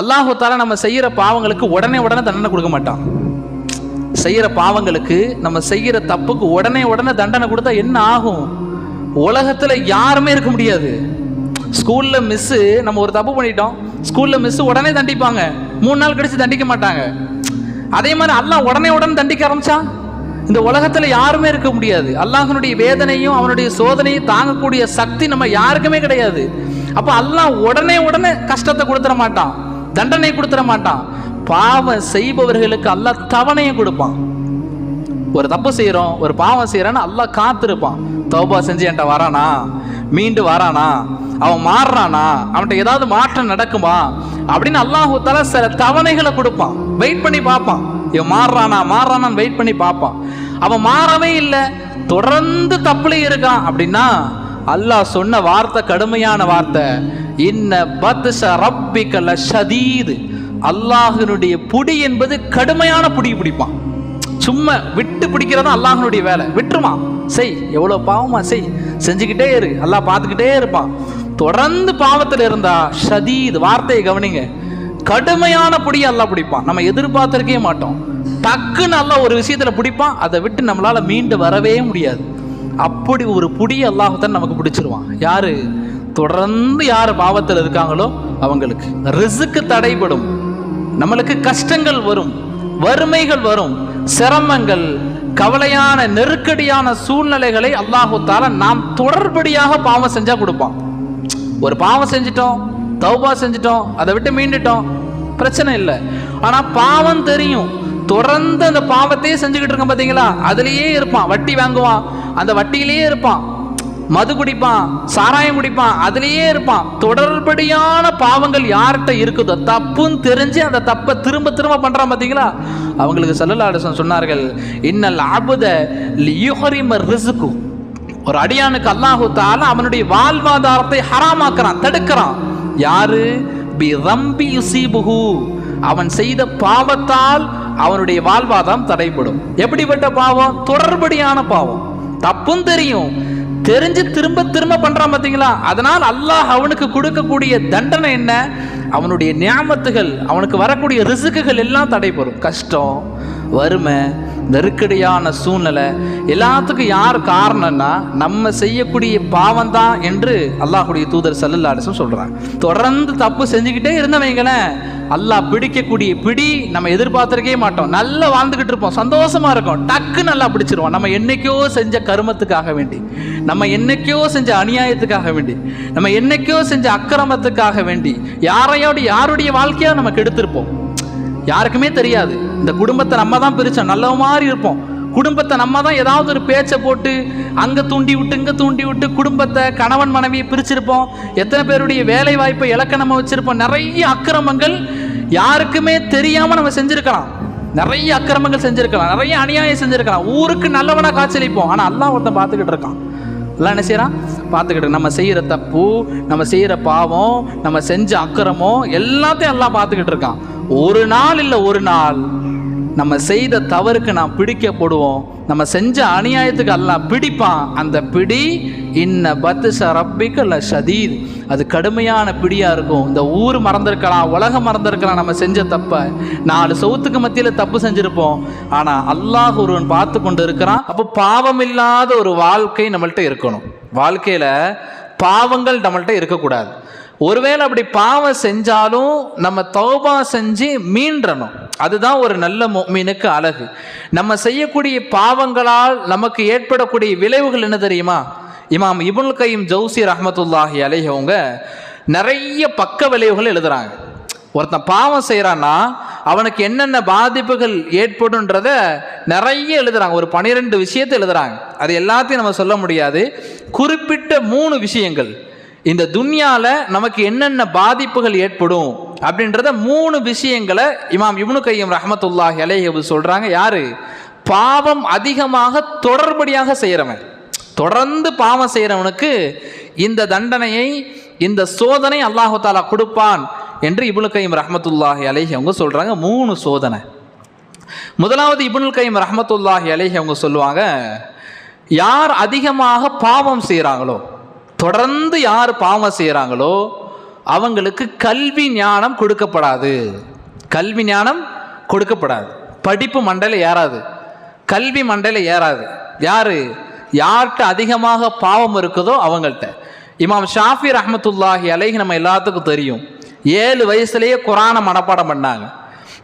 அல்லாஹு தாலா நம்ம செய்கிற பாவங்களுக்கு உடனே உடனே தண்டனை கொடுக்க மாட்டான். செய்கிற பாவங்களுக்கு நம்ம செய்கிற தப்புக்கு உடனே உடனே தண்டனை கொடுத்தா என்ன ஆகும்? உலகத்தில் யாருமே இருக்க முடியாது. ஸ்கூலில் மிஸ்ஸு நம்ம ஒரு தப்பு பண்ணிட்டோம். ஸ்கூலில் மிஸ்ஸு உடனே தண்டிப்பாங்க. மூணு நாள் கழிச்சு தண்டிக்க மாட்டாங்க. அதே மாதிரி அல்லாஹ் உடனே உடனே தண்டிக்க ஆரம்பிச்சா? இந்த உலகத்தில் யாருமே இருக்க முடியாது. அல்லாஹனுடைய வேதனையும் அவனுடைய சோதனையும் தாங்கக்கூடிய சக்தி நம்ம யாருக்குமே கிடையாது. அப்போ அல்லாஹ் உடனே உடனே கஷ்டத்தை கொடுத்துட மாட்டான். தண்டனை கொடுத்துட மாட்டான். பாவம் செய்பவர்களுக்கு அல்ல தவணையும் கொடுப்பான். ஒரு தப்பு செய்கிறோம் ஒரு பாவம் செய்கிறான்னு அல்ல காத்திருப்பான். தௌபா செஞ்சு என்கிட்ட வரானா? மீண்டு வரானா? அவன் மாறுறானா? அவன்கிட்ட ஏதாவது மாற்றம் நடக்குமா? அப்படின்னு அல்லாஹூத்தால சில தவணைகளை கொடுப்பான். வெயிட் பண்ணி பார்ப்பான். இவன் மாறுறானா? மாறுறானான்னு வெயிட் பண்ணி பார்ப்பான். அவன் மாறவே இல்லை. தொடர்ந்து தப்புல இருக்கான் அப்படின்னா அல்லாஹ் சொன்ன வார்த்தை கடுமையான வார்த்தை. இன்ன பத்ஷ ரப்பிக்கல ஷதீது அல்லாஹினுடைய புடி என்பது கடுமையான புடி பிடிப்பான். சும்மா விட்டு பிடிக்கிறதா அல்லாஹனுடைய வேலை. விட்டுருமா? செய். எவ்வளோ பாவமா? செய். செஞ்சுக்கிட்டே இரு. அல்லாஹ் பார்த்துக்கிட்டே இருப்பான். தொடர்ந்து பாவத்தில் இருந்தா ஷதீத் வார்த்தையை கவனிங்க. கடுமையான புடியை அல்லாஹ் பிடிப்பான். நம்ம எதிர்பார்த்துருக்கே மாட்டோம். டக்குன்னு நல்லா ஒரு விஷயத்துல பிடிப்பான். அதை விட்டு நம்மளால மீண்டு வரவே முடியாது. அப்படி ஒரு புடி அல்லாஹத்தான் நமக்கு பிடிச்சிருவான். யாரு? தொடர்ந்து யார் பாவத்தில் இருக்காங்களோ அவங்களுக்கு. ரிசுக்கு தடைபடும். நம்மளுக்கு கஷ்டங்கள் வரும். வறுமைகள் வரும். சிரமங்கள் கவலையான நெருக்கடியான சூழ்நிலைகளை அல்லாஹு தால நாம் தொடர்படியாக பாவம் செஞ்சா கொடுப்பான். ஒரு பாவம் செஞ்சிட்டோம் தௌபா செஞ்சிட்டோம் அதை விட்டு மீண்டுட்டோம். பிரச்சனை இல்லை. ஆனா பாவம் தெரியும். தொடர்ந்து அந்த பாவத்தையே செஞ்சுக்கிட்டு இருக்கான் பார்த்தீங்களா அதுலேயே இருப்பான். வட்டி வாங்குவான். அந்த வட்டியிலேயே இருப்பான். மது குடிப்பான். சாராயம் குடிப்பான். அதுலேயே இருப்பான். தொடர்படியான பாவங்கள் யார்கிட்ட இருக்குதோ தப்புன்னு தெரிஞ்சு அந்த தப்பை திரும்ப திரும்ப பண்ணுறான் பார்த்தீங்களா அவங்களுக்கு செல்லலாடசன் சொன்னார்கள் இன்னல் அபுத லியுஹரிம ரிசுக்கு ஒரு அடியானுக்கு அல்லாஹு தால அவனுடைய வாழ்வாதாரத்தை ஹராமாக்குறான் தடுக்கிறான். யாரு? பி ரம்பி யுசீபுஹு. அவன் செய்த பாவத்தால் அவனுடைய வாழ்வாதாரம் தடைப்படும் எப்படிப்பட்ட பாவம்? தொடர்படியான பாவம். தப்பும் தெரியும். தெரிஞ்சு திரும்ப திரும்ப பண்றான் பார்த்தீங்களா அதனால் அல்லாஹ் அவனுக்கு கொடுக்கக்கூடிய தண்டனை என்ன? அவனுடைய நியாமத்துகள் அவனுக்கு வரக்கூடிய ரிசுக்குகள் எல்லாம் தடைபெறும் கஷ்டம் வறுமை நெருக்கடியான சூழ்நிலை எல்லாத்துக்கும் யார் காரணம்னா நம்ம செய்யக்கூடிய பாவம் தான் என்று அல்லாஹுடைய தூதர் சல்லல்லாடிசும் சொல்கிறான் தொடர்ந்து தப்பு செஞ்சுக்கிட்டே இருந்தவங்களேன் அல்லாஹ் பிடிக்கக்கூடிய பிடி நம்ம எதிர்பார்த்திருக்கவே மாட்டோம். நல்லா வாழ்ந்துக்கிட்டு இருப்போம். சந்தோஷமா இருக்கும். டக்கு நல்லா பிடிச்சிருவோம். நம்ம என்னைக்கோ செஞ்ச கருமத்துக்காக வேண்டி நம்ம என்னைக்கோ செஞ்ச அநியாயத்துக்காக வேண்டி நம்ம என்னைக்கோ செஞ்ச அக்கிரமத்துக்காக வேண்டி யாரையோட யாருடைய வாழ்க்கையா நம்ம கெடுத்திருப்போம். யாருக்குமே தெரியாது. இந்த குடும்பத்தை நம்ம தான் பிரிச்சோம். நல்ல மாதிரி இருப்போம். குடும்பத்தை நம்ம தான் ஏதாவது ஒரு பேச்சை போட்டு அங்கே தூண்டி விட்டு இங்கே தூண்டி விட்டு குடும்பத்தை கணவன் மனைவியை பிரிச்சிருப்போம். எத்தனை பேருடைய வேலை வாய்ப்பை இலக்க நம்ம வச்சுருப்போம். நிறைய அக்கிரமங்கள் யாருக்குமே தெரியாமல் நம்ம செஞ்சுருக்கலாம். நிறைய அக்கிரமங்கள் செஞ்சுருக்கலாம். நிறைய அநியாயம் செஞ்சுருக்கலாம். ஊருக்கு நல்லவனாக காய்ச்சலிப்போம் ஆனால் அல்லா ஒருத்தன் பார்த்துக்கிட்டு இருக்கான். எல்லாம் என்ன செய்கிறான் பார்த்துக்கிட்டு நம்ம செய்கிற தப்பு நம்ம செய்கிற பாவம் நம்ம செஞ்ச அக்கிரமம் எல்லாத்தையும் எல்லாம் பார்த்துக்கிட்டு இருக்கான். ஒரு நாள் இல்லை ஒரு நாள். நம்ம செய்த தவறுக்கு நாம் பிடிக்கப்படுவோம். நம்ம செஞ்ச அநியாயத்துக்கு எல்லாம் பிடிப்பான். அந்த பிடி இன்ன பத்துஷ சரப்பிக்கு அல்ல ஷதீத் அது கடுமையான பிடியாக இருக்கும். இந்த ஊர் மறந்துருக்கலாம் உலகம் மறந்துருக்கலாம் நம்ம செஞ்ச தப்ப. நாலு சவுத்துக்கு மத்தியில் தப்பு செஞ்சுருப்போம். ஆனால் அல்லாஹ் ஒருவன் பார்த்து கொண்டு இருக்கிறான் அப்போ பாவம் இல்லாத ஒரு வாழ்க்கை நம்மள்கிட்ட இருக்கணும். வாழ்க்கையில் பாவங்கள் நம்மள்கிட்ட இருக்கக்கூடாது. ஒருவேளை அப்படி பாவம் செஞ்சாலும் நம்ம தௌபா செஞ்சு மீண்டணும் அதுதான் ஒரு நல்ல மீனுக்கு அழகு. நம்ம செய்யக்கூடிய பாவங்களால் நமக்கு ஏற்படக்கூடிய விளைவுகள் என்ன தெரியுமா? இமாம் இபுல் கையும் ஜவுசி ரஹமத்துல்லாஹி அலைஹவங்க நிறைய பக்க விளைவுகள் எழுதுறாங்க. ஒருத்தன் பாவம் செய்கிறான்னா அவனுக்கு என்னென்ன பாதிப்புகள் ஏற்படுன்றத நிறைய எழுதுறாங்க. ஒரு பனிரெண்டு விஷயத்தை எழுதுறாங்க. அது எல்லாத்தையும் நம்ம சொல்ல முடியாது. குறிப்பிட்ட மூணு விஷயங்கள். இந்த துன்யாவில் நமக்கு என்னென்ன பாதிப்புகள் ஏற்படும் அப்படின்றத மூணு விஷயங்களை இமாம் இப்னு கையம் ரஹமத்துல்லாஹ் அலைஹி சொல்கிறாங்க யாரு? பாவம் அதிகமாக தொடர்படியாக செய்கிறவன் தொடர்ந்து பாவம் செய்கிறவனுக்கு இந்த தண்டனையை இந்த சோதனை அல்லாஹு தாலா கொடுப்பான் என்று இபுல் கையம் ரஹமத்துல்லாஹி அலேஹி அவங்க சொல்கிறாங்க மூணு சோதனை. முதலாவது இபுல் கையம் ரஹமத்துல்லாஹி அலேஹி அவங்க சொல்லுவாங்க யார் அதிகமாக பாவம் செய்கிறாங்களோ தொடர்ந்து யார் பாவம் செய்கிறாங்களோ அவங்களுக்கு கல்வி ஞானம் கொடுக்கப்படாது. கல்வி ஞானம் கொடுக்கப்படாது. படிப்பு மண்டல ஏறாது. கல்வி மண்டல ஏறாது. யார்? யார்கிட்ட அதிகமாக பாவம் இருக்குதோ அவங்கள்ட்ட. இமாம் ஷாஃபி ரஹமத்துல்லாஹி அலைஹி நம்ம எல்லாத்துக்கும் தெரியும். ஏழு வயசுலேயே குரானை மனப்பாடம் பண்ணாங்க.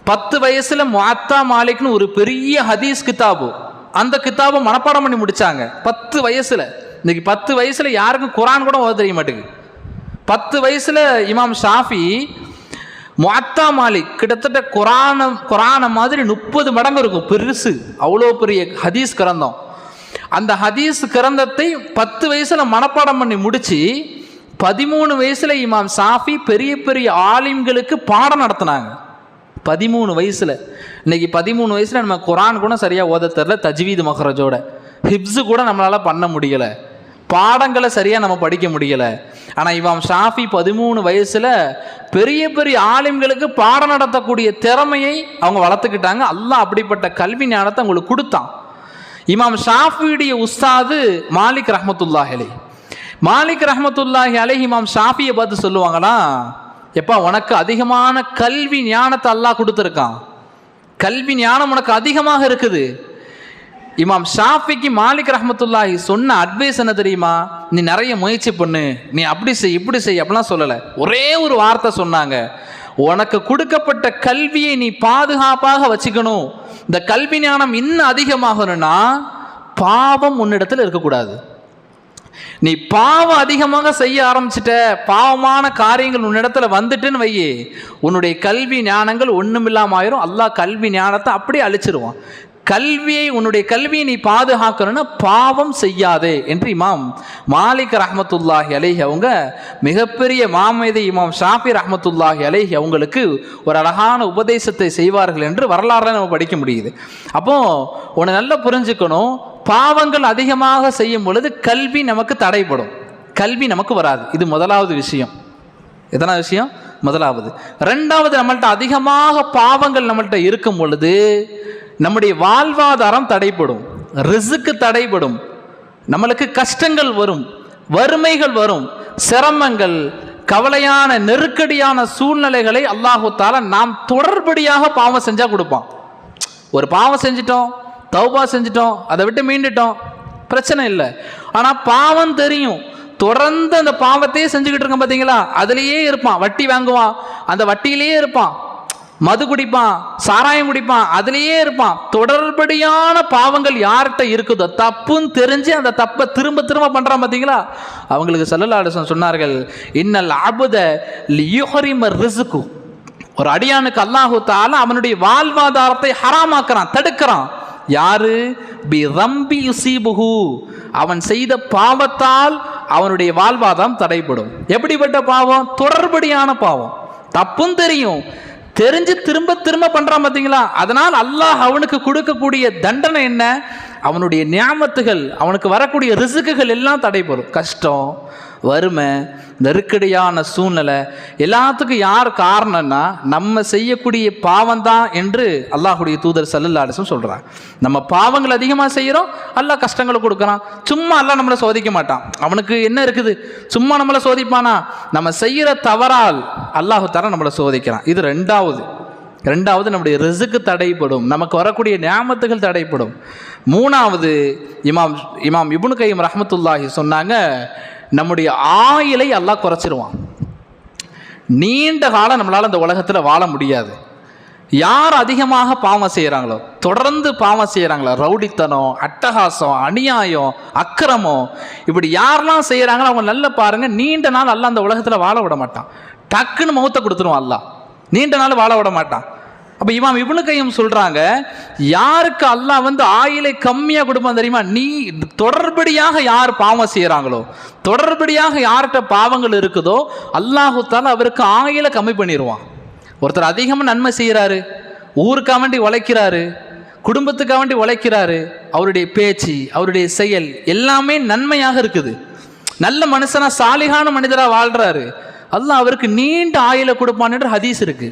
பத்து வயசில் மாத்தா மாலிக்னு ஒரு பெரிய ஹதீஸ் கித்தாபு. அந்த கித்தாபை மனப்பாடம் பண்ணி முடித்தாங்க பத்து வயசில். இன்னைக்கு பத்து வயசில் யாருக்கும் குரான் கூட ஓத தெரிய மாட்டேங்குது. பத்து வயசில் இமாம் ஷாஃபி மொத்தா மாலிக் கிட்டத்தட்ட குரான குரான மாதிரி முப்பது மடங்கு இருக்கும். பெருசு. அவ்வளோ பெரிய ஹதீஸ் கிரந்தம். அந்த ஹதீஸ் கிரந்தத்தை பத்து வயசில் மனப்பாடம் பண்ணி முடித்து பதிமூணு வயசில் இமாம் சாஃபி பெரிய பெரிய ஆலிம்களுக்கு பாடம் நடத்தினாங்க. பதிமூணு வயசில். இன்னைக்கு பதிமூணு வயசில் நம்ம குரான் கூட சரியாக ஓத தெரில தஜ்வீது மஹரஜோட. ஹிப்ஸு கூட நம்மளால் பண்ண முடியலை. பாடங்களை சரியாக நம்ம படிக்க முடியலை. ஆனால் இமாம் ஷாஃபி பதிமூணு வயசில் பெரிய பெரிய ஆலிம்களுக்கு பாடம் நடத்தக்கூடிய திறமையை அவங்க வளர்த்துக்கிட்டாங்க. அல்லாஹ் அப்படிப்பட்ட கல்வி ஞானத்தை அவங்களுக்கு கொடுத்தான். இமாம் ஷாஃபியுடைய உஸ்தாது மாலிக் ரஹமத்துல்லாஹ் அலே மாலிக் ரஹமத்துல்லாஹி அலை இமாம் ஷாஃபியை பார்த்து சொல்லுவாங்களா? எப்பா உனக்கு அதிகமான கல்வி ஞானத்தை அல்லாஹ் கொடுத்துருக்கான். கல்வி ஞானம் உனக்கு அதிகமாக இருக்குது. இமாம் ஷாஃபிக்கு மாலிக் ரஹமத்துல்லாஹி சொன்ன அட்வைஸ் என்ன தெரியுமா? நீ நிறைய முயற்சி பண்ணு. நீ அப்படி செய் இப்படி செய் அப்படிலாம் சொல்லலை. ஒரே ஒரு வார்த்தை சொன்னாங்க. உனக்கு கொடுக்கப்பட்ட கல்வியை நீ பாதுகாப்பாக வச்சுக்கணும். இந்த கல்வி ஞானம் இன்னும் அதிகமாகணும்னா பாவம் உன்னிடத்தில் இருக்கக்கூடாது. நீ பாவம் அதிகமாக செய்ய ஆரம்பிச்சிட்ட பாவமான காரியங்கள் உன்னிடத்துல வந்துட்டுன்னு வையே. உன்னுடைய கல்வி ஞானங்கள் ஒன்றுமில்லாம ஆயிரும். அல்லாஹ் கல்வி ஞானத்தை அப்படியே அழிச்சிருவான். கல்வியை உன்னுடைய கல்வியை நீ பாதுகாக்கணும்னா பாவம் செய்யாதே என்று இமாம் மாலிக் ரஹமத்துல்லாஹி அலைஹி அவங்க மிகப்பெரிய மாமேதை இமாம் ஷாஃபி ரஹமத்துல்லாஹி அலைஹி அவங்களுக்கு ஒரு அழகான உபதேசத்தை செய்வார்கள் என்று வரலாறுல நம்ம படிக்க முடியுது. அப்போ உன்னை நல்லா புரிஞ்சுக்கணும். பாவங்கள் அதிகமாக செய்யும் பொழுது கல்வி நமக்கு தடைப்படும் கல்வி நமக்கு வராது. இது முதலாவது விஷயம். எதனா விஷயம்? முதலாவது. ரெண்டாவது நம்மள்ட்ட அதிகமாக பாவங்கள் நம்மள்ட்ட இருக்கும் பொழுது நம்முடைய வாழ்வாதாரம் தடைப்படும் ரிசுக்கு தடைப்படும் நம்மளுக்கு கஷ்டங்கள் வரும் வறுமைகள் வரும் சிரமங்கள் கவலையான நெருக்கடியான சூழ்நிலைகளை அல்லாஹுத்தால நாம் தொடர்படியாக பாவம் செஞ்சால் கொடுப்பான். ஒரு பாவம் செஞ்சிட்டோம் தௌபா செஞ்சிட்டோம் அதை விட்டு மீண்டுட்டோம் பிரச்சனை இல்லை. ஆனால் பாவம் தெரியும். தொடர்ந்து அந்த பாவத்தையே செஞ்சுக்கிட்டு இருக்கோம் பார்த்தீங்களா அதுலேயே இருப்பான். வட்டி வாங்குவான். அந்த வட்டியிலேயே இருப்பான். மது குடிப்பான் சாராயம் குடிப்பான் அதுலேயே இருப்பான். தொடர்படியான பாவங்கள் யார்கிட்ட இருக்குதோ தப்புன்னு தெரிஞ்சு அந்த தப்பை திரும்ப திரும்ப பண்ணுறான் பார்த்தீங்களா அவங்களுக்கு சல்லல்லாஹு சொன்னார்கள் இன்னல் அபுத லியுஹரிம ரிசுக்கு ஒரு அடியானுக்கு அல்லாஹு அவனுடைய வாழ்வாதாரத்தை ஹராமாக்குறான் தடுக்கிறான். யாரு? பி ரம்பி யுசீபுஹு. அவன் செய்த பாவத்தால் அவனுடைய வாழ்வாதாரம் தடைப்படும் எப்படிப்பட்ட பாவம்? தொடர்படியான பாவம். தப்பும் தெரியும். தெரிஞ்சு திரும்ப திரும்ப பண்ணுறான் பார்த்தீங்களா அதனால் அல்லாஹ் அவனுக்கு கொடுக்கக்கூடிய தண்டனை என்ன? அவனுடைய ஞாபத்துகள் அவனுக்கு வரக்கூடிய ரிசுக்குகள் எல்லாம் தடைபெறும் கஷ்டம் வறுமை நெருக்கடியான சூழ்நிலை எல்லாத்துக்கும் யார் காரணம்னா நம்ம செய்யக்கூடிய பாவம் தான் என்று அல்லாஹுடைய தூதர் சல்லுல்லாடிசம் சொல்கிறாங்க நம்ம பாவங்கள் அதிகமாக செய்கிறோம் அல்லாஹ் கஷ்டங்களை கொடுக்குறான். சும்மா எல்லாம் நம்மளை சோதிக்க மாட்டான். அவனுக்கு என்ன இருக்குது? சும்மா நம்மளை சோதிப்பானா? நம்ம செய்கிற தவறால் அல்லாஹு தர நம்மளை சோதிக்கிறான். இது ரெண்டாவது. ரெண்டாவது நம்முடைய ரிசுக்கு தடைப்படும் நமக்கு வரக்கூடிய ஞாபகத்துகள் தடைப்படும் மூணாவது இமாம் இமாம் இப்னு கையம் ரஹமத்துல்லாஹி சொன்னாங்க நம்முடைய ஆயிலை எல்லாம் குறைச்சிருவான். நீண்ட காலம் நம்மளால் இந்த உலகத்தில் வாழ முடியாது. யார் அதிகமாக பாவம் செய்கிறாங்களோ தொடர்ந்து பாவம் செய்கிறாங்களோ ரவுடித்தனம் அட்டகாசம் அநியாயம் அக்கிரமம் இப்படி யாரெல்லாம் செய்கிறாங்களோ அவங்க நல்ல பாருங்கள் நீண்ட நாள் அல்லாஹ் அந்த உலகத்தில் வாழ விட மாட்டான். டக்குன்னு முகத்தை கொடுத்துருவான் அல்லாஹ். நீண்ட நாள் வாழ விட மாட்டான். அப்போ இமாம் இவனு கையும் சொல்றாங்க யாருக்கு அல்லாஹ் வந்து ஆயிலை கம்மியாக கொடுப்பான் தெரியுமா? நீ தொடர்படியாக யார் பாவம் செய்கிறாங்களோ தொடர்படியாக யார்கிட்ட பாவங்கள் இருக்குதோ அல்லாஹுத்தால் அவருக்கு ஆயிலை கம்மி பண்ணிடுவான் ஒருத்தர் அதிகமாக நன்மை செய்கிறாரு ஊருக்காக வேண்டி உழைக்கிறாரு குடும்பத்துக்காக வேண்டி உழைக்கிறாரு அவருடைய பேச்சு அவருடைய செயல் எல்லாமே நன்மையாக இருக்குது. நல்ல மனுஷனா சாலிகான மனிதராக வாழ்றாரு. அல்லாஹ் அவருக்கு நீண்ட ஆயிலை கொடுப்பான் என்று ஹதீஸ் இருக்கு.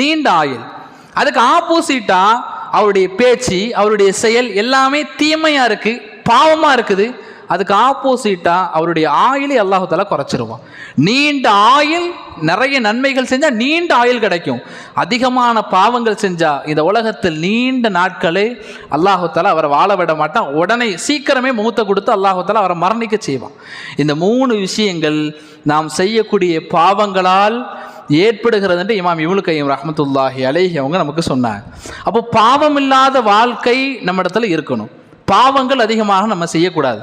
நீண்ட ஆயுள் அதுக்கு ஆப்போசிட்டா அவருடைய பேச்சு அவருடைய செயல் எல்லாமே தீமையா இருக்கு பாவமா இருக்குது. அதுக்கு ஆப்போசிட்டாக அவருடைய ஆயிலை அல்லாஹால குறைச்சிருவான். நீண்ட ஆயுள் நிறைய நன்மைகள் செஞ்சால் நீண்ட ஆயில் கிடைக்கும். அதிகமான பாவங்கள் செஞ்சால் இந்த உலகத்தில் நீண்ட நாட்களே அல்லாஹால அவரை வாழ விட மாட்டான். உடனே சீக்கிரமே முகத்தை கொடுத்து அல்லாஹால அவரை மரணிக்க செய்வான். இந்த மூணு விஷயங்கள் நாம் செய்யக்கூடிய பாவங்களால் ஏற்படுகிறது என்று இமாம் இவனு கையம் ரஹமத்துல்லாஹி அலேஹி அவங்க நமக்கு சொன்னாங்க. அப்போ பாவம் இல்லாத வாழ்க்கை நம்ம இடத்துல இருக்கணும். பாவங்கள் அதிகமாக நம்ம செய்யக்கூடாது.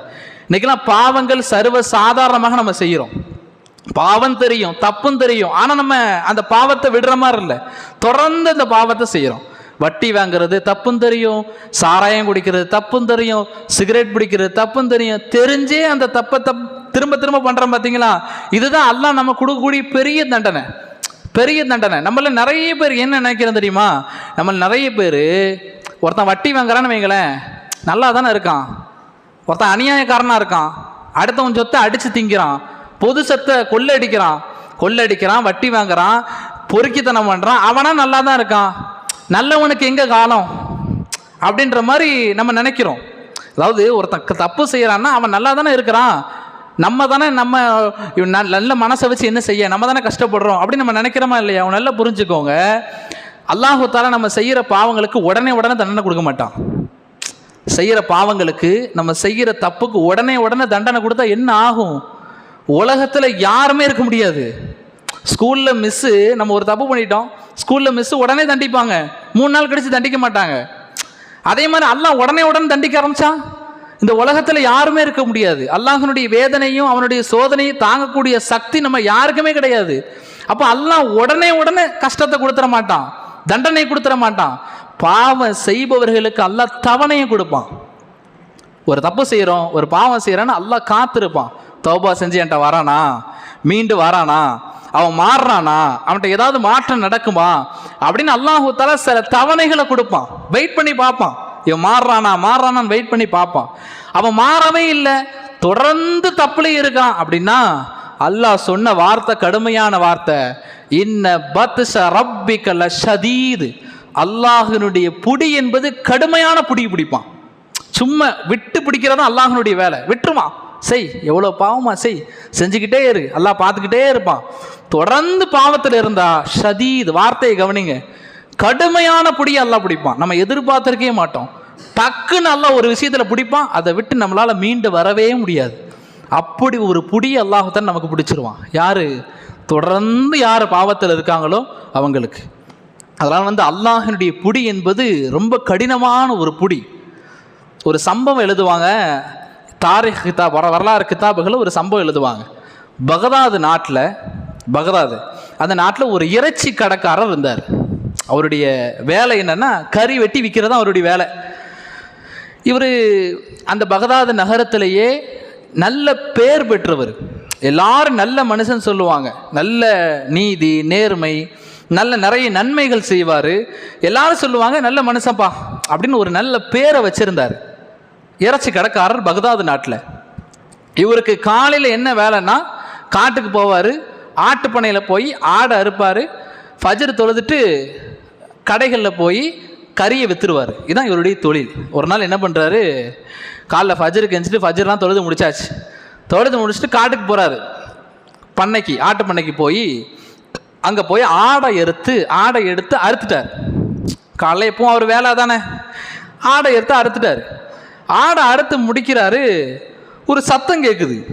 இன்னைக்கெல்லாம் பாவங்கள் சர்வ சாதாரணமாக நம்ம செய்கிறோம். பாவம் தெரியும் தப்பும் தெரியும். ஆனால் நம்ம அந்த பாவத்தை விடுற மாதிரி இல்லை. தொடர்ந்து அந்த பாவத்தை செய்கிறோம். வட்டி வாங்குறது தப்பும் தெரியும் சாராயம் குடிக்கிறது தப்பும் தெரியும் சிகரெட் பிடிக்கிறது தப்பும் தெரியும். தெரிஞ்சே அந்த தப்பை தப் திரும்ப திரும்ப பண்ணுறோம் பார்த்தீங்களா இதுதான் எல்லாம் நம்ம கொடுக்கக்கூடிய பெரிய தண்டனை. பெரிய தண்டனை. நம்மள நிறைய பேர் என்ன நினைக்கிறோம் தெரியுமா? நம்ம நிறைய பேர் ஒருத்தன் வட்டி வாங்குறான்னு வைங்களேன் நல்லா தானே இருக்கான். ஒருத்தன் அநியாயக்காரனாக இருக்கான். அடுத்தவன் சொத்தை அடித்து திங்கிறான். பொது சொத்தை கொள்ளடிக்கிறான். கொள்ளடிக்கிறான் வட்டி வாங்குறான் பொறுக்கித்தனம் பண்ணுறான் அவனா நல்லா தான் இருக்கான். நல்லவனுக்கு எங்கே காலம்? அப்படின்ற மாதிரி நம்ம நினைக்கிறோம். அதாவது ஒருத்தன் தப்பு செய்கிறான்னா அவன் நல்லா தானே இருக்கிறான். நம்ம தானே நம்ம இவன் நல்- நல்ல மனசை வச்சு என்ன செய்ய நம்ம தானே கஷ்டப்படுறோம் அப்படின்னு நம்ம நினைக்கிறோமா இல்லையா? அவன் நல்லா புரிஞ்சுக்கோங்க. அல்லாஹு தாலா நம்ம செய்கிற பாவங்களுக்கு உடனே உடனே தண்டனை கொடுக்க மாட்டான். செய்கிற பாவங்களுக்கு நம்ம செய்கிற தப்புக்கு உடனே உடனே தண்டனை கொடுத்தா என்ன ஆகும்? உலகத்தில் யாருமே இருக்க முடியாது. ஸ்கூலில் மிஸ்ஸு நம்ம ஒரு தப்பு பண்ணிட்டோம். ஸ்கூலில் மிஸ்ஸு உடனே தண்டிப்பாங்க. மூணு நாள் கழித்து தண்டிக்க மாட்டாங்க. அதே மாதிரி அல்லாஹ் உடனே உடனே தண்டிக்க ஆரம்பிச்சான். இந்த உலகத்தில் யாருமே இருக்க முடியாது. அல்லாஹனுடைய வேதனையும் அவனுடைய சோதனையும் தாங்கக்கூடிய சக்தி நம்ம யாருக்குமே கிடையாது. அப்போ அல்லாஹ் உடனே உடனே கஷ்டத்தை கொடுத்துட மாட்டான். தண்டனை கொடுத்துட மாட்டான். பாவம் செய்பவர்களுக்கு அல்லாஹ் தவணையும் கொடுப்பான். ஒரு தப்பு செய்கிறோம் ஒரு பாவம் செய்கிறான்னு அல்லாஹ் காத்திருப்பான். தௌபா செஞ்சு என்கிட்ட வரானா? மீண்டு வரானா? அவன் மாறுறானா? அவன்கிட்ட ஏதாவது மாற்றம் நடக்குமா? அப்படின்னு அல்லாஹூத்தால சில தவணைகளை கொடுப்பான். வெயிட் பண்ணி பார்ப்பான். இவன் மாறுறானா? மாறுறானான்னு வெயிட் பண்ணி பார்ப்பான். அவன் மாறவே இல்லை. தொடர்ந்து தப்புலே இருக்கான். அப்படின்னா அல்லாஹ் சொன்ன வார்த்தை கடுமையான வார்த்தை. இன்ன பத்ஷ ரப்பிக்கல ஷதீது அல்லாஹினுடைய புடி என்பது கடுமையான புடி பிடிப்பான். சும்மா விட்டு பிடிக்கிறதா அல்லாஹனுடைய வேலை. விட்டுருவான் செய். எவ்வளோ பாவமா? செய். செஞ்சுக்கிட்டே இரு. அல்லாஹ் பார்த்துக்கிட்டே இருப்பான். தொடர்ந்து பாவத்தில் இருந்தா ஷதீத் வார்த்தையை கவனிங்க. கடுமையான புடியை எல்லாம் பிடிப்பான். நம்ம எதிர்பார்த்திருக்கவே மாட்டோம். டக்குன்னு அல்லாஹ் ஒரு விஷயத்தில் பிடிப்பான். அதை விட்டு நம்மளால் மீண்டு வரவே முடியாது. அப்படி ஒரு புடி அல்லாஹத்தான் நமக்கு பிடிச்சிருவான். யார்? தொடர்ந்து யார் பாவத்தில் இருக்காங்களோ அவங்களுக்கு. அதனால் வந்து அல்லாஹினுடைய புடி என்பது ரொம்ப கடினமான ஒரு புடி. ஒரு சம்பவம் எழுதுவாங்க. தாரிக் கிதாப் வர வரலாறு கிதாபுகளில் ஒரு சம்பவம் எழுதுவாங்க. பகதாது நாட்டில் பகதாது அந்த நாட்டில் ஒரு இறைச்சி கடைக்காரர் இருந்தார். அவருடைய வேலை என்னன்னா கறி வெட்டி விற்கிறது தான் அவருடைய வேலை. இவர் அந்த பகதாது நகரத்திலேயே நல்ல பேர் பெற்றவர். எல்லாரும் நல்ல மனுஷன் சொல்லுவாங்க. நல்ல நீதி நேர்மை நல்ல நிறைய நன்மைகள் செய்வார். எல்லாரும் சொல்லுவாங்க நல்ல மனுஷன்ப்பா அப்படின்னு ஒரு நல்ல பேரை வச்சுருந்தார். இறைச்சி கடைக்காரர் பகதாது நாட்டில். இவருக்கு காலையில் என்ன வேலைன்னா காட்டுக்கு போவார் ஆட்டுப்பனையில் போய் ஆடை அறுப்பார் ஃபஜர் தொழுதுட்டு கடைகளில் போய் கறியை விற்றுருவார் இதுதான் இவருடைய தொழில். ஒரு நாள் என்ன பண்ணுறாரு காலைல ஃபஜருக்கு எஞ்சிட்டு ஃபஜர்லாம் தொழுது முடிச்சாச்சு. தொழுது முடிச்சுட்டு காட்டுக்கு போகிறாரு பண்ணைக்கு ஆட்டு பண்ணைக்கு போய் அங்கே போய் ஆடை எடுத்து ஆடை எடுத்து அறுத்துட்டார். காலைல எப்பவும் அவர் வேலை தானே. ஆடை எடுத்து அறுத்துட்டார். ஆடை அறுத்து முடிக்கிறாரு. ஒரு சத்தம் கேட்குது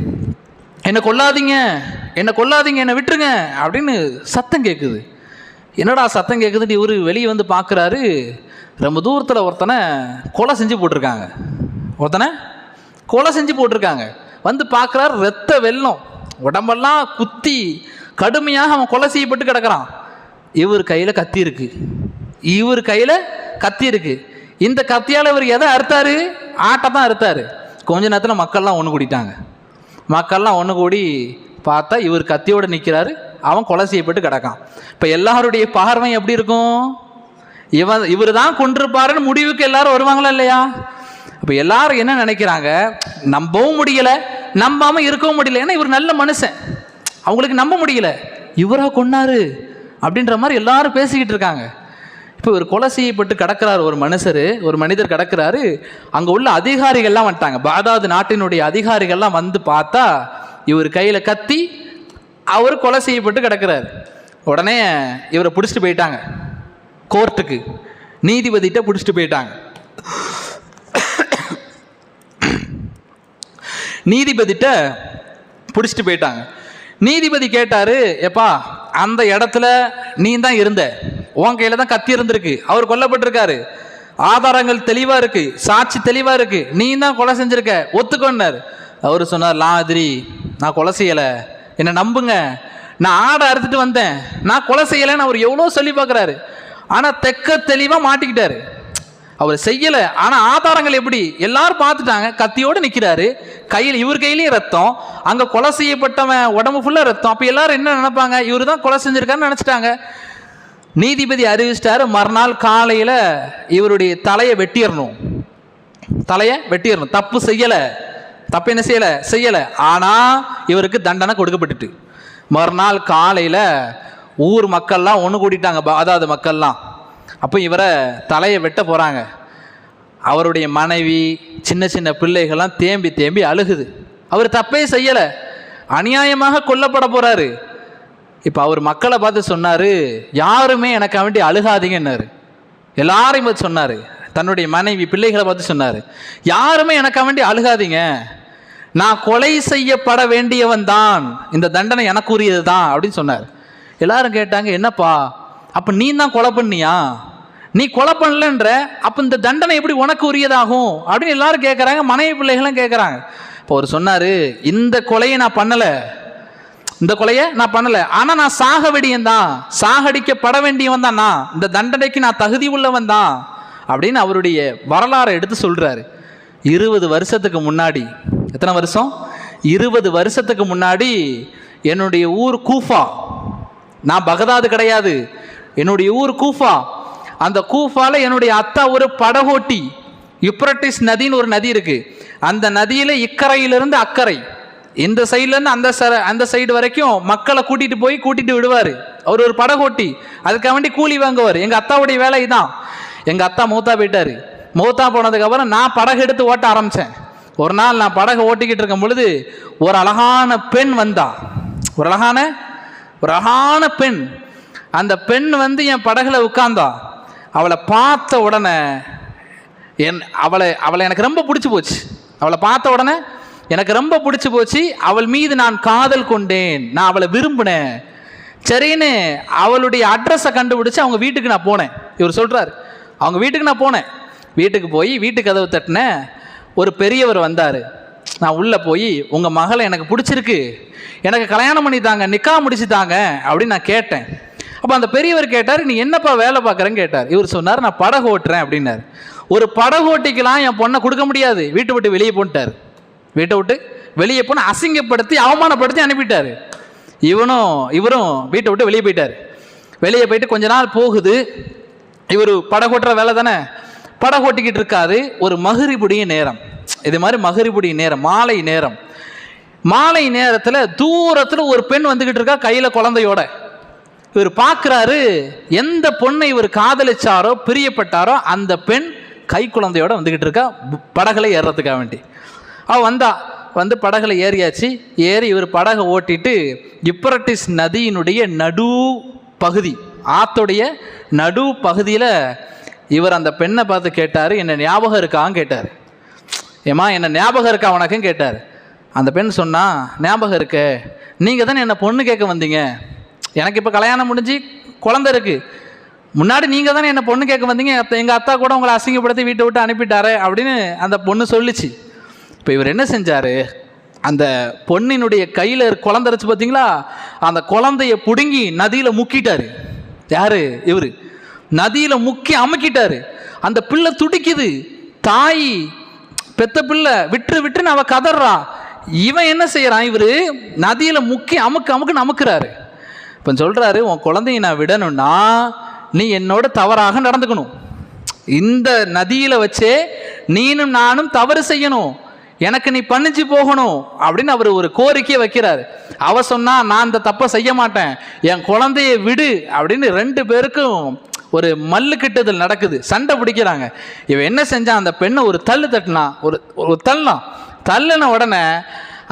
என்னை கொல்லாதீங்க. என்னை கொல்லாதீங்க. என்னை விட்டுருங்க. அப்படின்னு சத்தம் கேட்குது என்னடா சத்தம் கேட்குதுன்னு இவர் வெளியே வந்து பார்க்குறாரு. ரொம்ப தூரத்தில் ஒருத்தனை கொலை செஞ்சு போட்டிருக்காங்க. ஒருத்தனை கொலை செஞ்சு போட்டிருக்காங்க. வந்து பார்க்குறாரு ரத்த வெள்ளம். உடம்பெல்லாம் குத்தி கடுமையாக அவன் கொலை செய்யப்பட்டு கிடக்குறான். இவர் கையில் கத்தி இருக்கு. இவர் கையில் கத்தி இருக்கு. இந்த கத்தியால் இவர் எதை அறுத்தாரு? ஆட்டை தான் அறுத்தாரு. கொஞ்ச நேரத்தில் மக்கள்லாம் ஒன்று கூடிட்டாங்க. மக்கள்லாம் ஒன்று கூடி பார்த்தா இவர் கத்தியோடு நிற்கிறாரு அவன் கொலை செய்யப்பட்டு கிடக்கான். இப்போ எல்லாருடைய பார்வை எப்படி இருக்கும்? இவன் இவர் தான் கொண்டிருப்பாருன்னு முடிவுக்கு எல்லாரும் வருவாங்களா இல்லையா? இப்போ எல்லாரும் என்ன நினைக்கிறாங்க? நம்பவும் முடியல நம்பாமல் இருக்கவும் முடியல. ஏன்னா இவர் நல்ல மனுஷன். அவங்களுக்கு நம்ப முடியல. இவராக கொன்னாரு? அப்படின்ற மாதிரி எல்லாரும் பேசிக்கிட்டு இருக்காங்க. இப்போ இவர் கொலை செய்யப்பட்டு கிடக்கிறார் ஒரு மனுஷர் ஒரு மனிதர் கிடக்கிறாரு. அங்கே உள்ள அதிகாரிகள்லாம் வந்துட்டாங்க. பாதாது நாட்டினுடைய அதிகாரிகள்லாம் வந்து பார்த்தா இவர் கையில் கத்தி அவர் கொலை செய்யப்பட்டு கிடக்கிறார். உடனே இவரை பிடிச்சிட்டு போயிட்டாங்க. கோர்ட்டுக்கு. நீதிபதிகிட்ட பிடிச்சிட்டு போயிட்டாங்க. நீதிபதிட்ட பிடிச்சிட்டு போயிட்டாங்க. நீதிபதி கேட்டார் எப்பா அந்த இடத்துல நீ தான் இருந்த. உன் கையில் தான் கத்தி இருந்திருக்கு. அவர் கொல்லப்பட்டிருக்காரு. ஆதாரங்கள் தெளிவாக இருக்குது சாட்சி தெளிவாக இருக்கு. நீ தான் கொலை செஞ்சுருக்க. ஒத்துக்கொண்டார் அவர் சொன்னார் லாதிரி நான் கொலை செய்யலை. என்னை நம்புங்க. நான் ஆடை அறுத்துட்டு வந்தேன். நான் கொலை செய்யலைன்னு அவர் எவ்வளோ சொல்லி பார்க்குறாரு. ஆனால் தெக்க தெளிவாக மாட்டிக்கிட்டாரு. அவர் செய்யலை. ஆனால் ஆதாரங்கள் எப்படி? எல்லாரும் பார்த்துட்டாங்க. கத்தியோடு நிற்கிறாரு கையில் இவர் கையிலையும் ரத்தம். அங்கே கொலை செய்யப்பட்டவன் உடம்பு ஃபுல்லாக ரத்தம். அப்போ எல்லாரும் என்ன நினைப்பாங்க? இவர் தான் கொலை செஞ்சுருக்காருன்னு நினச்சிட்டாங்க. நீதிபதி அறிவிச்சிட்டாரு மறுநாள் காலையில் இவருடைய தலையை வெட்டிடணும். தலையை வெட்டிடணும். தப்பு செய்யலை. தப்பு என்ன செய்யலை? செய்யலை. ஆனால் இவருக்கு தண்டனை கொடுக்கப்பட்டுட்டு. மறுநாள் காலையில் ஊர் மக்கள்லாம் ஒன்று கூட்டிட்டாங்க. அதாவது மக்கள்லாம். அப்போ இவரை தலையை வெட்ட போகிறாங்க அவருடைய மனைவி சின்ன சின்ன பிள்ளைகள்லாம் தேம்பி தேம்பி அழுகுது. அவர் தப்பே செய்யலை. அநியாயமாக கொல்லப்பட போகிறாரு இப்போ அவர் மக்களை பார்த்து சொன்னார் யாருமே எனக்கு வேண்டி அழுகாதீங்கன்னாரு. எல்லாரையும் பார்த்து சொன்னார். தன்னுடைய மனைவி பிள்ளைகளை பார்த்து சொன்னார் யாருமே எனக்கு வேண்டி அழுகாதீங்க. நான் கொலை செய்யப்பட வேண்டியவன் தான். இந்த தண்டனை எனக்கு உரியது தான். அப்படின்னு சொன்னார். எல்லாரும் கேட்டாங்க என்னப்பா? அப்போ நீ தான் கொலை பண்ணியா? நீ கொலை பண்ணலன்ற அப்போ இந்த தண்டனை எப்படி உனக்கு உரியதாகும்? அப்படின்னு எல்லாரும் கேட்குறாங்க மனைவி பிள்ளைகளும் கேட்குறாங்க இப்போ அவர் சொன்னார் இந்த கொலையை நான் பண்ணலை. இந்த கொலையை நான் பண்ணலை. ஆனால் நான் சாக வெடியன் தான். சாகடிக்கப்பட வேண்டியவன் தான் நான். இந்த தண்டனைக்கு நான் தகுதி உள்ளவன் தான். அப்படின்னு அவருடைய வரலாறை எடுத்து சொல்கிறாரு இருபது வருஷத்துக்கு முன்னாடி எத்தனை வருஷம்? இருபது வருஷத்துக்கு முன்னாடி என்னுடைய ஊர் கூஃபா. நான் பகதாது கிடையாது. என்னுடைய ஊர் கூஃபா. அந்த கூஃபாவில் என்னுடைய அத்தா ஒரு படகோட்டி யுப்ரட்டிஸ் நதின்னு ஒரு நதி இருக்கு. அந்த நதியில் இக்கரையிலிருந்து அக்கறை இந்த சைட்லேருந்து அந்த ச அந்த சைடு வரைக்கும் மக்களை கூட்டிகிட்டு போய் கூட்டிகிட்டு விடுவார். அவர் ஒரு படகோட்டி. அதுக்காக வேண்டி கூலி வாங்குவார். எங்கள் அத்தாவுடைய வேலை தான் எங்கள் அத்தா மூத்தா போயிட்டார். மூத்தா போனதுக்கப்புறம் நான் படகு எடுத்து ஓட்ட ஆரம்பித்தேன் ஒரு நாள் நான் படகு ஓட்டிக்கிட்டு இருக்கும் பொழுது ஒரு அழகான பெண் வந்தா. ஒரு அழகான ஒரு அழகான பெண். அந்த பெண் வந்து என் படகுல உட்கார்ந்தா. அவளை பார்த்த உடனே என் அவளை அவளை எனக்கு ரொம்ப பிடிச்சி போச்சு. அவளை பார்த்த உடனே எனக்கு ரொம்ப பிடிச்சி போச்சு. அவள் மீது நான் காதல் கொண்டேன். நான் அவளை விரும்பினேன். சரின்னு அவளுடைய அட்ரஸை கண்டுபிடிச்சு அவங்க வீட்டுக்கு நான் போனேன். இவர் சொல்கிறார் அவங்க வீட்டுக்கு நான் போனேன். வீட்டுக்கு போய் வீட்டு கதவு தட்டினேன் ஒரு பெரியவர் வந்தார். நான் உள்ளே போய் உங்கள் மகளை எனக்கு பிடிச்சிருக்கு. எனக்கு கல்யாணம் பண்ணி தாங்க நிக்கா முடிச்சு தாங்க அப்படின்னு நான் கேட்டேன். அப்போ அந்த பெரியவர் கேட்டார் நீ என்னப்பா வேலை பார்க்குறேன்னு கேட்டார். இவர் சொன்னார் நான் படகு ஓட்டுறேன் அப்படின்னார். ஒரு படகு ஓட்டிக்கலாம் என் பொண்ணை கொடுக்க முடியாது. வீட்டை விட்டு வெளியே போன்ட்டார். வீட்டை விட்டு வெளியே போன அசிங்கப்படுத்தி அவமானப்படுத்தி அனுப்பிட்டார். இவனும் இவரும் வீட்டை விட்டு வெளியே போயிட்டார். வெளியே போயிட்டு கொஞ்ச நாள் போகுது. இவர் படகோட்டுற வேலை தானே? படகோட்டிக்கிட்டு இருக்காரு. ஒரு மகிரிபுடிய நேரம். இது மாதிரி மகிரிபுடிய நேரம். மாலை நேரம். மாலை நேரத்தில் தூரத்தில் ஒரு பெண் வந்துக்கிட்டு இருக்கா கையில் குழந்தையோட. இவர் பார்க்குறாரு எந்த பொண்ணை இவர் காதலிச்சாரோ பிரியப்பட்டாரோ அந்த பெண் கை குழந்தையோட வந்துக்கிட்டு இருக்கா படகுல ஏறுறதுக்காக வேண்டி. அவள் வந்தா. வந்து படகுல ஏறியாச்சு. ஏறி இவர் படகை ஓட்டிட்டு இப்ரட்டிஸ் நதியினுடைய நடு பகுதி ஆத்துடைய நடு பகுதியில் இவர் அந்த பெண்ணை பார்த்து கேட்டார் என்ன ஞாபகம் இருக்கான்னு கேட்டார். ஏமா என்ன ஞாபகம் இருக்கா உனக்கும் கேட்டார். அந்த பெண் சொன்னால் ஞாபகம் இருக்கு நீங்கள் தானே என்னை பொண்ணு கேட்க வந்தீங்க? எனக்கு இப்போ கல்யாணம் முடிஞ்சு குழந்தை இருக்கு. முன்னாடி நீங்கள் தானே என்ன பொண்ணு கேட்க வந்தீங்க? எங்கள் அத்தா கூட உங்களை அசிங்கப்படுத்தி வீட்டை விட்டு அனுப்பிட்டாரு அப்படின்னு அந்த பொண்ணு சொல்லிச்சு. இப்போ இவர் என்ன செஞ்சார்? அந்த பொண்ணினுடைய கையில் குழந்தை பார்த்தீங்களா அந்த குழந்தைய பிடுங்கி நதியில் முக்கிட்டார். யாரு? இவர். நதியில் முக்கி அமுக்கிட்டாரு. அந்த பிள்ளை துடிக்குது. தாய் பெத்த பிள்ளை விட்டு விட்டுன்னு அவள் கதறா. இவன் என்ன செய்கிறான் இவர்? நதியில் முக்கி அமுக்கு அமுக்குன்னு அமுக்குறாரு. இப்போ சொல்கிறாரு உன் குழந்தைய நான் விடணும்னா நீ என்னோட தவறாக நடந்துக்கணும். இந்த நதியில் வச்சே நீனும் நானும் தவறு செய்யணும். எனக்கு நீ பண்ணிச்சு போகணும். அப்படின்னு அவர் ஒரு கோரிக்கையை வைக்கிறாரு. அவ சொன்னா நான் இந்த தப்பை செய்ய மாட்டேன். என் குழந்தைய விடு. அப்படின்னு ரெண்டு பேருக்கும் ஒரு மல்லு கிட்டதில் நடக்குது. சண்டை பிடிக்கிறாங்க. இவன் என்ன செஞ்சான்? அந்த பெண்ணை ஒரு தள்ளு தட்டினா ஒரு ஒரு தள்ளலாம் தள்ளின உடனே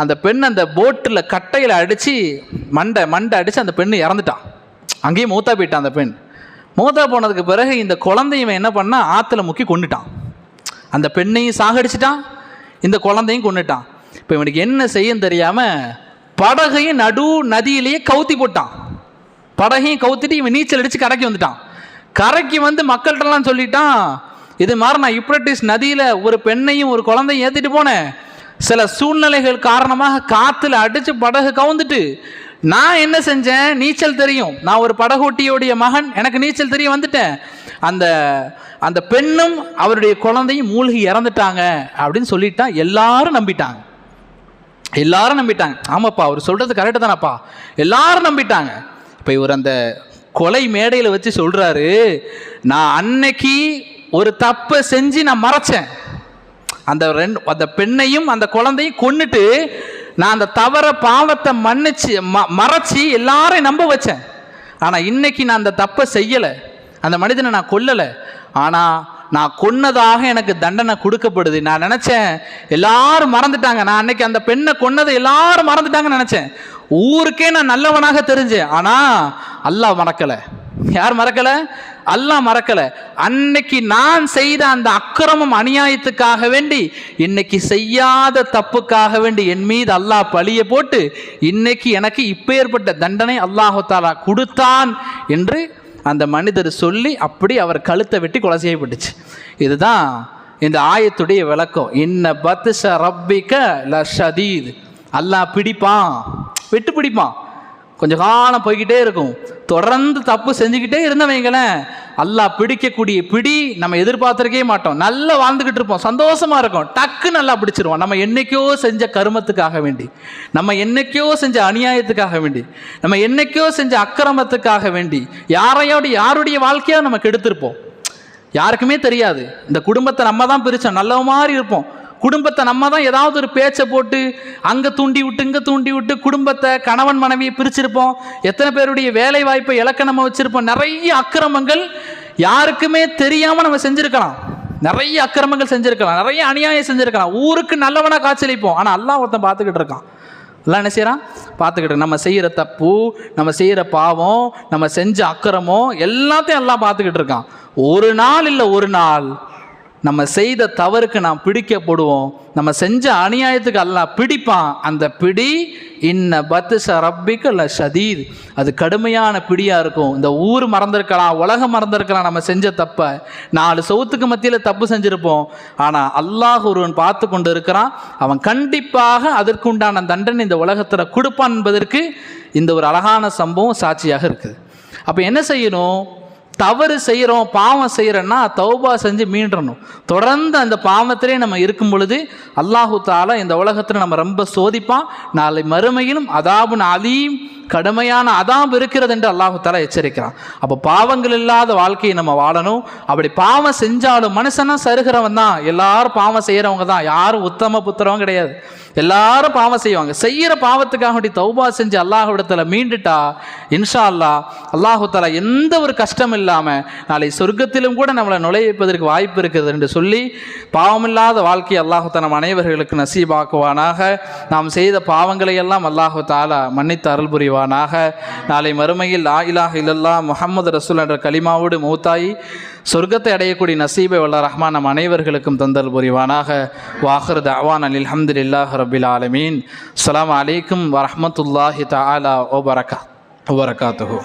அந்த பெண் அந்த போட்டில் கட்டையில் அடித்து மண்டை மண்டை அடித்து அந்த பெண்ணு இறந்துட்டான். அங்கேயும் மூத்தா போயிட்டான் அந்த பெண். மூத்தா போனதுக்கு பிறகு இந்த குழந்தையும் என்ன பண்ணால் ஆற்றுல முக்கி கொண்டுட்டான் அந்த பெண்ணையும் சாகடிச்சிட்டான். இந்த குழந்தையும் கொண்டுட்டான் இப்போ இவனுக்கு என்ன செய்யும் தெரியாமல் படகையும் நடு நதியிலேயே கவுத்தி போட்டான். படகையும் கவுத்திட்டு இவன் நீச்சல் அடித்து கரைக்கு வந்துட்டான். கரைக்கு வந்து மக்கள்கிட்டலாம் சொல்லிட்டான் இது மாதிரி நான் இப்ரட்டிஸ் நதியில் ஒரு பெண்ணையும் ஒரு குழந்தையும் ஏற்றிட்டு போனேன். சில சூழ்நிலைகள் காரணமாக காற்றுல அடித்து படகு கவுந்துட்டு நான் என்ன செஞ்சேன்? நீச்சல் தெரியும். நான் ஒரு படகோட்டியோடைய மகன் எனக்கு நீச்சல் தெரிய வந்துட்டேன். அந்த அந்த பெண்ணும் அவருடைய குழந்தையும் மூழ்கி இறந்துட்டாங்க அப்படின்னு சொல்லிட்டான் எல்லாரும் நம்பிட்டாங்க. எல்லாரும் நம்பிட்டாங்க. ஆமாப்பா அவர் சொல்கிறது கரெக்டு தானப்பா. எல்லாரும் நம்பிட்டாங்க. இப்போ இவர் அந்த கொலை மேடையில் வச்சு சொல்கிறாரு நான் அன்னைக்கு ஒரு தப்பை செஞ்சு நான் மறைச்சேன். அந்த ரெண்டு அந்த பெண்ணையும் அந்த குழந்தையும் கொன்னுட்டு நான் அந்த தவற பாவத்தை மன்னிச்சு ம மறைச்சி எல்லாரையும் நம்ப வச்சேன். ஆனால் இன்னைக்கு நான் அந்த தப்பை செய்யலை. அந்த மனிதனை நான் கொல்லலை. ஆனால் நான் கொன்னதாக எனக்கு தண்டனை கொடுக்கப்படுது. நான் நினச்சேன் எல்லாரும் மறந்துட்டாங்க. நான் அன்னைக்கு அந்த பெண்ணை கொன்னதை எல்லாரும் மறந்துட்டாங்கன்னு நினச்சேன். ஊருக்கே நான் நல்லவனாக தெரிஞ்சேன். ஆனால் அல்லாஹ் மறக்கலை. யார் மறக்கலை? அல்லாஹ் மறக்கலை. அன்னைக்கு நான் செய்த அந்த அக்கிரமம் அநியாயத்துக்காக வேண்டி இன்னைக்கு செய்யாத தப்புக்காக வேண்டி என் மீது அல்லாஹ் பழிய போட்டு இன்னைக்கு எனக்கு இப்பேற்பட்ட தண்டனை அல்லாஹாலா கொடுத்தான் என்று அந்த மனிதர் சொல்லி அப்படி அவர் கழுத்தை வெட்டி கொலை செய்யப்பட்டுச்சு. இதுதான் இந்த ஆயத்துடைய விளக்கம். இன்ன பத்துஷ ரப்பிக்க லஷதீத். அல்லாஹ் பிடிப்பான். விட்டு பிடிப்பான். கொஞ்சம் காலம் போய்கிட்டே இருக்கும். தொடர்ந்து தப்பு செஞ்சுக்கிட்டே இருந்தவங்களேன் அல்லா பிடிக்கக்கூடிய பிடி நம்ம எதிர்பார்த்துருக்கே மாட்டோம். நல்லா வாழ்ந்துக்கிட்டு இருப்போம். சந்தோஷமா இருக்கும். டக்கு நல்லா பிடிச்சிருவோம். நம்ம என்னைக்கோ செஞ்ச கருமத்துக்காக வேண்டி நம்ம என்னைக்கோ செஞ்ச அநியாயத்துக்காக வேண்டி நம்ம என்னைக்கோ செஞ்ச அக்கிரமத்துக்காக வேண்டி யாரையோட யாருடைய வாழ்க்கையாக நம்ம கெடுத்திருப்போம். யாருக்குமே தெரியாது. இந்த குடும்பத்தை நம்ம தான் பிரித்தோம் நல்ல மாதிரி இருப்போம். குடும்பத்தை நம்ம தான் ஏதாவது ஒரு பேச்சை போட்டு அங்கே தூண்டி விட்டு இங்கே தூண்டி விட்டு குடும்பத்தை கணவன் மனைவியை பிரிச்சிருப்போம். எத்தனை பேருடைய வேலை வாய்ப்பை இலக்க நம்ம வச்சுருப்போம். நிறைய அக்கிரமங்கள் யாருக்குமே தெரியாமல் நம்ம செஞ்சுருக்கலாம். நிறைய அக்கிரமங்கள் செஞ்சுருக்கலாம். நிறைய அநியாயம் செஞ்சுருக்கலாம். ஊருக்கு நல்லவனாக காய்ச்சலிப்போம் ஆனால் எல்லாம் ஒருத்தன் பார்த்துக்கிட்டு இருக்கான். எல்லாம் என்ன செய்கிறான் பார்த்துக்கிட்டு நம்ம செய்கிற தப்பு நம்ம செய்கிற பாவம் நம்ம செஞ்ச அக்கிரமம் எல்லாத்தையும் எல்லாம் பார்த்துக்கிட்டு இருக்கான். ஒரு நாள் இல்லை ஒரு நாள் நம்ம செய்த தவறுக்கு நாம் பிடிக்கப்படுவோம். நம்ம செஞ்ச அநியாயத்துக்கு அல்லாஹ் பிடிப்பான். அந்த பிடி இன்ன பத்துஷ ரப்பிக்கு அல்ல ஷதீத் அது கடுமையான பிடியாக இருக்கும். இந்த ஊர் மறந்துருக்கலாம் உலகம் மறந்துருக்கலாம் நம்ம செஞ்ச தப்பை. நாலு சவுத்துக்கு மத்தியில் தப்பு செஞ்சுருப்போம். ஆனால் அல்லாஹ் ஒருவன் பார்த்து கொண்டு இருக்கிறான் அவன் கண்டிப்பாக அதற்குண்டான தண்டனை இந்த உலகத்தில் கொடுப்பான் என்பதற்கு இந்த ஒரு அழகான சம்பவம் சாட்சியாக இருக்குது. அப்போ என்ன செய்யணும்? தவறு செய்கிறோம் பாவம் செய்கிறோன்னா தௌபா செஞ்சு மீண்டணும் தொடர்ந்து அந்த பாவத்திலே நம்ம இருக்கும் பொழுது அல்லாஹு தாலா இந்த உலகத்தில் நம்ம ரொம்ப சோதிப்பான். நாளை மறுமையிலும் அதாவது அலீம் கடுமையான அதாம் இருக்கிறது என்று அல்லாஹு தாலா எச்சரிக்கிறான். அப்போ பாவங்கள் இல்லாத வாழ்க்கையை நம்ம வாழணும். அப்படி பாவம் செஞ்சாலும் மனுஷனா சருகிறவன் தான். எல்லாரும் பாவம் செய்கிறவங்க தான். யாரும் உத்தம புத்திரவும் கிடையாது. எல்லாரும் பாவம் செய்வாங்க. செய்கிற பாவத்துக்காக வேண்டி தௌபா செஞ்சு அல்லாஹுடத்தில் மீண்டுட்டா இன்ஷா அல்லாஹ் அல்லாஹு தாலா எந்த ஒரு கஷ்டம் இல்லாமல் நாளை சொர்க்கத்திலும் கூட நம்மளை நுழைவிப்பதற்கு வாய்ப்பு இருக்குது என்று சொல்லி பாவமில்லாத வாழ்க்கை அல்லாஹு தாலா நம் அனைவர்களுக்கு நசீபாக்குவானாக. நாம் செய்த பாவங்களை எல்லாம் அல்லாஹு தாலா மன்னித்து அருள் புரிவானாக நாளை மறுமையில் லா இலாஹ் இல்லல்லா முகமது ரசூல் என்ற கலிமாவோடு மூத்தாயி சொர்க்கத்தை அடையக்கூடிய நசீபை வல்ல ரஹ்மான் நம் அனைவர்களுக்கும் தந்தல் புரிவானாக. வாஹர் தவான் அலி இல்லாஹ் ரபில் ஆலமீன். அலாம் அலைக்கும் வரஹ்மத்துல்லாஹி தஆலா வபரகா வபரகாத்துஹு.